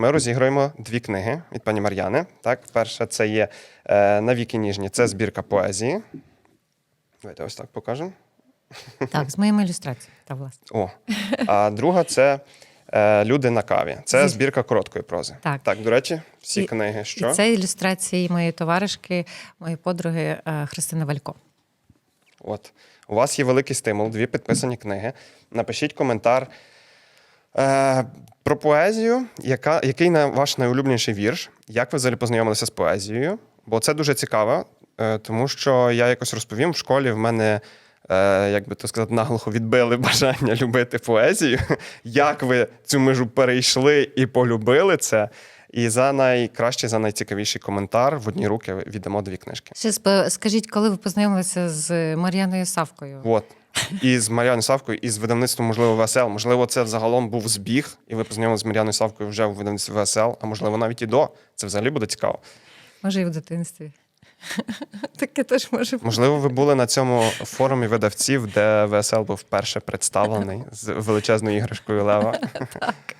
Ми розіграємо дві книги від пані Мар'яни. Так, перша це є е, Навіки ніжні, це збірка поезії. Давайте ось так покажемо. Так, з моїми ілюстраціями. Та власне. О. А друга це е, Люди на каві. Це збірка короткої прози. Так. так до речі, всі І- книги. Що? І це ілюстрації моєї товаришки, моєї подруги е, Христини Валько. От. У вас є великий стимул, дві підписані книги. Напишіть коментар про поезію, яка, який на ваш найулюбленіший вірш, як ви взагалі познайомилися з поезією. Бо це дуже цікаво, е, тому що я якось розповім в школі, в мене. Е, як би то сказати, наглухо відбили бажання любити поезію. Як ви цю межу перейшли і полюбили це? І за найкращий, за найцікавіший коментар в одні руки віддамо дві книжки. Ще скажіть, коли ви познайомилися з Мар'яною Савкою? От. І з Мар'яною Савкою, і з видавництвом, можливо, ВСЛ. Можливо, це взагалом був збіг, і ви познайомилися з Мар'яною Савкою вже у видавництві ВСЛ, а можливо, навіть і до. Це взагалі буде цікаво. Може, і в дитинстві. Таке теж може бути. Можливо, ви були на цьому форумі видавців, де ВСЛ був вперше представлений з величезною іграшкою Лева.